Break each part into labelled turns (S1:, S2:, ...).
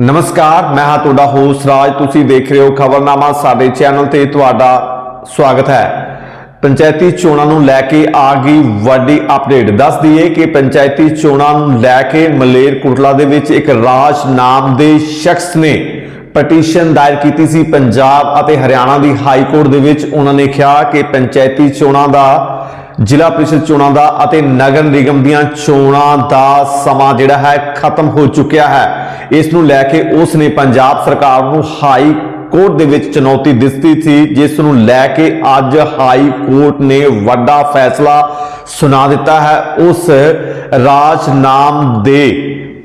S1: ਨਮਸਕਾਰ, ਮੈਂ ਹਾਂ ਤੁਹਾਡਾ ਹੋਸਟ ਰਾਜ। ਤੁਸੀਂ ਦੇਖ ਰਹੇ ਹੋ ਖਬਰਨਾਮਾ ਸਾਡੇ ਚੈਨਲ ਤੇ। ਤੁਹਾਡਾ ਸਵਾਗਤ ਹੈ। ਪੰਚਾਇਤੀ ਚੋਣਾਂ ਨੂੰ ਲੈ ਕੇ ਆ ਗਈ ਵੱਡੀ ਅਪਡੇਟ ਦੱਸ ਦਈਏ ਕਿ ਪੰਚਾਇਤੀ ਚੋਣਾਂ ਨੂੰ ਲੈ ਕੇ ਮਲੇਰਕੋਟਲਾ ਦੇ ਵਿੱਚ ਇੱਕ ਰਾਜ ਨਾਮ ਦੇ ਸ਼ਖਸ ਨੇ ਪਟੀਸ਼ਨ ਦਾਇਰ ਕੀਤੀ ਸੀ। ਪੰਜਾਬ ਅਤੇ ਹਰਿਆਣਾ ਦੀ ਹਾਈ ਕੋਰਟ ਦੇ ਵਿੱਚ ਉਹਨਾਂ ਨੇ ਕਿਹਾ ਕਿ ਪੰਚਾਇਤੀ ਚੋਣਾਂ ਦਾ ਜ਼ਿਲ੍ਹਾ ਪ੍ਰੀਸ਼ਦ ਚੋਣਾਂ ਦਾ ਅਤੇ ਨਗਰ ਨਿਗਮ ਦੀਆਂ ਚੋਣਾਂ ਦਾ ਸਮਾਂ ਜਿਹੜਾ ਹੈ ਖਤਮ ਹੋ ਚੁੱਕਿਆ ਹੈ। ਇਸ ਨੂੰ ਲੈ ਕੇ ਉਸ ਨੇ ਪੰਜਾਬ ਸਰਕਾਰ ਨੂੰ ਹਾਈ ਕੋਰਟ ਦੇ ਵਿੱਚ ਚੁਣੌਤੀ ਦਿੱਤੀ ਸੀ, ਜਿਸ ਨੂੰ ਲੈ ਕੇ ਅੱਜ ਹਾਈ ਕੋਰਟ ਨੇ ਵੱਡਾ ਫੈਸਲਾ ਸੁਣਾ ਦਿੱਤਾ ਹੈ। ਉਸ ਰਾਜ ਨਾਮ ਦੇ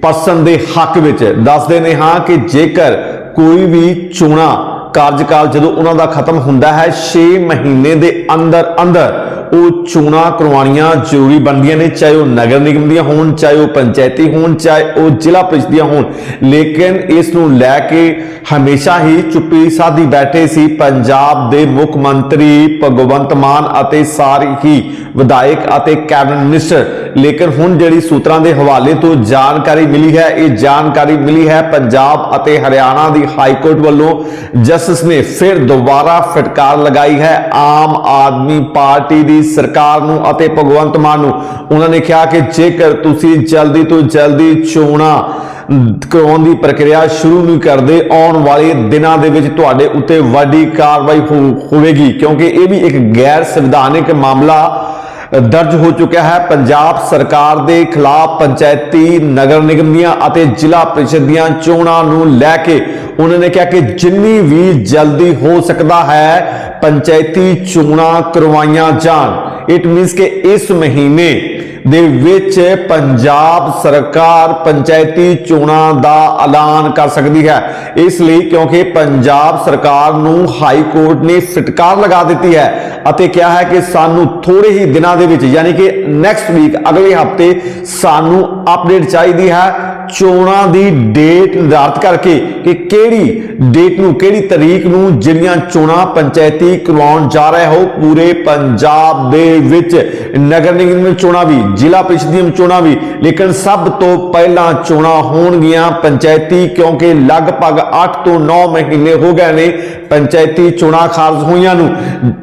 S1: ਪਸੰਦ ਦੇ ਹੱਕ ਵਿੱਚ ਦੱਸਦੇ ਨੇ ਹਾਂ ਕਿ ਜੇਕਰ ਕੋਈ ਵੀ ਚੋਣਾਂ ਕਾਰਜਕਾਲ ਜਦੋਂ ਉਹਨਾਂ ਦਾ ਖਤਮ ਹੁੰਦਾ ਹੈ 6 ਮਹੀਨੇ ਦੇ ਅੰਦਰ ਅੰਦਰ ਉਹ ਚੋਣਾਂ ਕਰਵਾਉਣੀਆਂ ਜ਼ਰੂਰੀ ਬਣਦੀਆਂ ਨੇ, ਚਾਹੇ ਉਹ ਨਗਰ ਨਿਗਮ ਦੀਆਂ ਹੋਣ, ਚਾਹੇ ਉਹ ਪੰਚਾਇਤੀ ਹੋਣ, ਚਾਹੇ ਉਹ ਜ਼ਿਲ੍ਹਾ ਪ੍ਰੀਸ਼ਦ ਦੀਆਂ ਹੋਣ। ਲੇਕਿਨ ਇਸ ਨੂੰ ਲੈ ਕੇ ਹਮੇਸ਼ਾ ਹੀ ਚੁੱਪੀ ਸਾਧੀ ਬੈਠੇ ਸੀ ਪੰਜਾਬ ਦੇ ਮੁੱਖ ਮੰਤਰੀ ਭਗਵੰਤ ਮਾਨ ਅਤੇ ਸਾਰੇ ਹੀ ਵਿਧਾਇਕ ਅਤੇ ਕੈਬਨਿਟ ਮਿਨਿਸਟਰ। ਲੇਕਿਨ ਹੁਣ ਜਿਹੜੀ ਸੂਤਰਾਂ ਦੇ ਹਵਾਲੇ ਤੋਂ ਜਾਣਕਾਰੀ ਮਿਲੀ ਹੈ, ਇਹ ਜਾਣਕਾਰੀ ਮਿਲੀ ਹੈ ਪੰਜਾਬ ਅਤੇ ਹਰਿਆਣਾ ਦੀ ਹਾਈ ਕੋਰਟ ਵੱਲੋਂ। ਜਸਟਿਸ ਨੇ ਫਿਰ ਦੁਬਾਰਾ ਫਟਕਾਰ ਲਗਾਈ ਹੈ। ਆਮ ਆਦਮੀ ਪਾਰਟੀ ਦੀ ਸਰਕਾਰ ਨੂੰ ਅਤੇ ਭਗਵੰਤ ਮਾਨ ਨੂੰ। ਉਹਨਾਂ ਨੇ ਕਿਹਾ ਕਿ ਜੇਕਰ ਤੁਸੀਂ ਜਲਦੀ ਤੋਂ ਜਲਦੀ ਚੋਣਾਂ ਕਰਾਉਣ ਦੀ ਪ੍ਰਕਿਰਿਆ ਸ਼ੁਰੂ ਨਹੀਂ ਕਰਦੇ, ਆਉਣ ਵਾਲੇ ਦਿਨਾਂ ਦੇ ਵਿੱਚ ਤੁਹਾਡੇ ਉੱਤੇ ਵੱਡੀ ਕਾਰਵਾਈ ਹੋਵੇਗੀ। ਕਿਉਂਕਿ ਇਹ ਵੀ ਇੱਕ ਗੈਰ ਸੰਵਿਧਾਨਿਕ ਮਾਮਲਾ ਦਰਜ ਹੋ ਚੁੱਕਿਆ ਹੈ। ਪੰਜਾਬ ਸਰਕਾਰ ਦੇ ਖਿਲਾਫ ਪੰਚਾਇਤੀ ਨਗਰ ਨਿਗਮ ਦੀਆਂ ਅਤੇ ਜ਼ਿਲ੍ਹਾ ਪ੍ਰੀਸ਼ਦ ਦੀਆਂ ਚੋਣਾਂ ਨੂੰ ਲੈ ਕੇ ਉਹਨਾਂ ਨੇ ਕਿਹਾ ਕਿ ਜਿੰਨੀ ਵੀ ਜਲਦੀ ਹੋ ਸਕਦਾ ਹੈ ਪੰਚਾਇਤੀ ਚੋਣਾਂ ਕਰਵਾਈਆਂ ਜਾਣ। ਇਟ ਮੀਨਸ ਕਿ ਇਸ ਮਹੀਨੇ ਦੇ ਵਿੱਚ ਪੰਜਾਬ ਸਰਕਾਰ ਪੰਚਾਇਤੀ ਚੋਣਾਂ ਦਾ ਐਲਾਨ ਕਰ ਸਕਦੀ ਹੈ। ਇਸ ਲਈ ਕਿਉਂਕਿ ਪੰਜਾਬ ਸਰਕਾਰ ਨੂੰ ਹਾਈ ਕੋਰਟ ਨੇ ਫਟਕਾਰ ਲਗਾ ਦਿੱਤੀ ਹੈ ਅਤੇ ਕਿਹਾ ਹੈ ਕਿ ਸਾਨੂੰ ਥੋੜੇ ਹੀ ਦਿਨਾਂ ਦੇ ਵਿੱਚ, ਯਾਨੀ ਕਿ ਨੈਕਸਟ ਵੀਕ ਅਗਲੇ ਹਫ਼ਤੇ ਸਾਨੂੰ ਅਪਡੇਟ ਚਾਹੀਦੀ ਹੈ ਚੋਣਾਂ ਦੀ ਡੇਟ ਨਿਰਧਾਰਤ ਕਰਕੇ ਕਿ ਕਿਹੜੀ ਡੇਟ ਨੂੰ, ਕਿਹੜੀ ਤਰੀਕ ਨੂੰ ਜਿਹੜੀਆਂ ਚੋਣਾਂ ਪੰਚਾਇਤੀ ਕਰਵਾਉਣ ਜਾ ਰਹੇ ਹੋ ਪੂਰੇ ਪੰਜਾਬ ਦੇ ਵਿੱਚ। ਨਗਰ ਨਿਗਮ ਦੀਆਂ ਚੋਣਾਂ ਵੀ, ਜ਼ਿਲ੍ਹਾ ਪ੍ਰੀਸ਼ਦ ਦੀਆਂ ਚੋਣਾਂ ਵੀ, ਲੇਕਿਨ ਸਭ ਤੋਂ ਪਹਿਲਾਂ ਚੋਣਾਂ ਹੋਣਗੀਆਂ ਪੰਚਾਇਤੀ ਕਿਉਂਕਿ ਲਗਭਗ 8 ਤੋਂ 9 ਮਹੀਨੇ ਹੋ ਗਏ ਨੇ ਪੰਚਾਇਤੀ ਚੋਣਾਂ ਖਾਰਜ ਹੋਈਆਂ ਨੂੰ,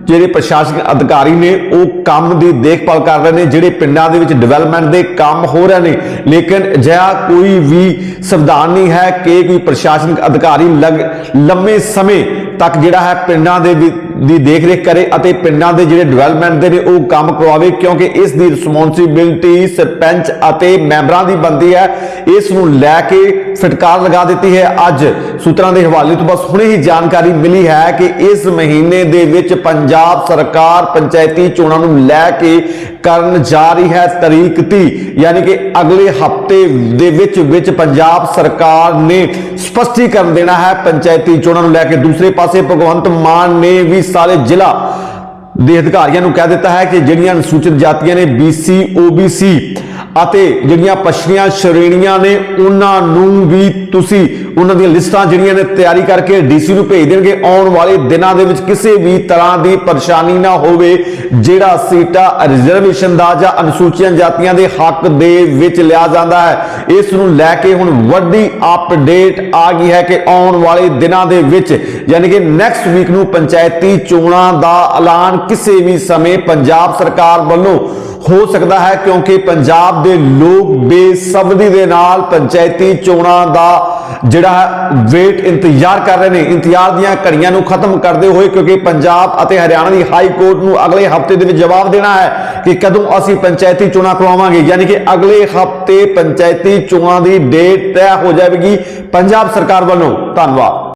S1: ਜਿਹੜੇ ਪ੍ਰਸ਼ਾਸਨਿਕ ਅਧਿਕਾਰੀ ਨੇ ਉਹ ਕੰਮ ਦੀ ਦੇਖਭਾਲ ਕਰ ਰਹੇ ਨੇ, ਜਿਹੜੇ ਪਿੰਡਾਂ ਦੇ ਵਿੱਚ ਡਿਵੈਲਪਮੈਂਟ ਦੇ ਕੰਮ ਹੋ ਰਹੇ ਨੇ। ਲੇਕਿਨ ਅਜਿਹਾ ਕੋਈ ਵੀ ਸੰਵਿਧਾਨ ਨਹੀਂ ਹੈ ਕਿ ਕੋਈ ਪ੍ਰਸ਼ਾਸਨਿਕ ਅਧਿਕਾਰੀ ਲਗ- ਲੰਮੇ ਸਮੇਂ ਤੱਕ ਜਿਹੜਾ ਹੈ ਪਿੰਡਾਂ ਦੇ ਵੀ- ਦੀ ਦੇਖਰੇਖ ਕਰੇ ਅਤੇ ਪਿੰਡਾਂ ਦੇ ਜਿਹੜੇ ਡਿਵੈਲਪਮੈਂਟ ਦੇ ਨੇ ਉਹ ਕੰਮ ਕਰਵਾਵੇ, ਕਿਉਂਕਿ ਇਸ ਦੀ ਰਿਸਪੌਂਸਿਬਿਲਟੀ ਸਰਪੰਚ ਅਤੇ ਮੈਂਬਰਾਂ ਦੀ ਬਣਦੀ ਹੈ। ਇਸ ਨੂੰ ਲੈ ਕੇ ਫਟਕਾਰ ਲਗਾ ਦਿੱਤੀ ਹੈ। ਅੱਜ ਸੂਤਰਾਂ ਦੇ ਹਵਾਲੇ ਤੋਂ ਬਸ ਹੁਣੇ ਹੀ ਜਾਣਕਾਰੀ ਮਿਲੀ ਹੈ ਕਿ ਇਸ ਮਹੀਨੇ ਦੇ ਵਿੱਚ ਪੰਜਾਬ ਸਰਕਾਰ ਪੰਚਾਇਤੀ ਚੋਣਾਂ ਨੂੰ ਲੈ ਕੇ ਕਰਨ ਜਾ ਰਹੀ ਹੈ ਤਰੀਕ ਤੀ ਯਾਨੀ ਕਿ ਅਗਲੇ ਹਫ਼ਤੇ ਦੇ ਵਿੱਚ ਵਿੱਚ ਪੰਜਾਬ ਸਰਕਾਰ ਨੇ ਸਪਸ਼ਟੀਕਰਨ ਦੇਣਾ ਹੈ। ਪੰਚਾਇਤੀ ਚੋਣਾਂ ਨੂੰ ਲੈ ਕੇ ਦੂਸਰੇ ਪਾਸੇ ਭਗਵੰਤ ਮਾਨ ਨੇ ਵੀ ਸਾਰੇ ਜ਼ਿਲ੍ਹਾ ਦੇ ਅਧਿਕਾਰੀਆਂ ਨੂੰ ਕਹਿ ਦਿੱਤਾ ਹੈ ਕਿ ਜਿਹੜੀਆਂ ਅਨੁਸੂਚਿਤ ਜਾਤੀਆਂ ਨੇ BC OBC ਅਤੇ ਜਿਹੜੀਆਂ ਪਛੜੀਆਂ ਸ਼੍ਰੇਣੀਆਂ ਨੇ, ਉਹਨਾਂ ਨੂੰ ਵੀ ਤੁਸੀਂ ਉਹਨਾਂ ਦੀਆਂ ਲਿਸਟਾਂ ਜਿਹੜੀਆਂ ਨੇ ਤਿਆਰੀ ਕਰਕੇ ਡੀਸੀ ਨੂੰ ਭੇਜ ਦੇਣਗੇ। ਆਉਣ ਵਾਲੇ ਦਿਨਾਂ ਦੇ ਵਿੱਚ ਕਿਸੇ ਵੀ ਤਰ੍ਹਾਂ ਦੀ ਪਰੇਸ਼ਾਨੀ ਨਾ ਹੋਵੇ, ਜਿਹੜਾ ਸੀਟਾ ਰਿਜ਼ਰਵੇਸ਼ਨ ਦਾ ਜਾਂ ਅਨੁਸੂਚਿਤ ਜਾਤੀਆਂ ਦੇ ਹੱਕ ਦੇ ਵਿੱਚ ਲਿਆ ਜਾਂਦਾ ਹੈ। ਇਸ ਨੂੰ ਲੈ ਕੇ ਹੁਣ ਵੱਡੀ ਅਪਡੇਟ ਆ ਗਈ ਹੈ ਕਿ ਆਉਣ ਵਾਲੇ ਦਿਨਾਂ ਦੇ ਵਿੱਚ, ਯਾਨੀ ਕਿ ਨੈਕਸਟ ਵੀਕ ਨੂੰ ਪੰਚਾਇਤੀ ਚੋਣਾਂ ਦਾ ਐਲਾਨ ਕਿਸੇ ਵੀ ਸਮੇਂ ਪੰਜਾਬ ਸਰਕਾਰ ਵੱਲੋਂ ਹੋ ਸਕਦਾ ਹੈ, ਕਿਉਂਕਿ ਪੰਜਾਬ ਦੇ ਲੋਕ ਬੇਸਬਰੀ ਦੇ ਨਾਲ ਪੰਚਾਇਤੀ ਚੋਣਾਂ ਦਾ ਜਿਹੜਾ ਜਿਹੜਾ ਵੇਟ ਇੰਤਜ਼ਾਰ ਕਰ ਰਹੇ ਨੇ। ਇੰਤਜ਼ਾਰ ਦੀਆਂ ਘੜੀਆਂ ਨੂੰ ਖਤਮ ਕਰਦੇ ਹੋਏ ਕਿਉਂਕਿ ਪੰਜਾਬ ਅਤੇ ਹਰਿਆਣਾ ਦੀ ਹਾਈ ਕੋਰਟ ਨੂੰ ਅਗਲੇ ਹਫ਼ਤੇ ਦੇ ਵਿੱਚ ਜਵਾਬ ਦੇਣਾ ਹੈ ਕਿ ਕਦੋਂ ਅਸੀਂ ਪੰਚਾਇਤੀ ਚੋਣਾਂ ਕਰਵਾਵਾਂਗੇ ਯਾਨੀ ਕਿ ਅਗਲੇ ਹਫ਼ਤੇ ਪੰਚਾਇਤੀ ਚੋਣਾਂ ਦੀ ਡੇਟ ਤੈਅ ਹੋ ਜਾਵੇਗੀ। ਪੰਜਾਬ ਸਰਕਾਰ ਵੱਲੋਂ ਧੰਨਵਾਦ।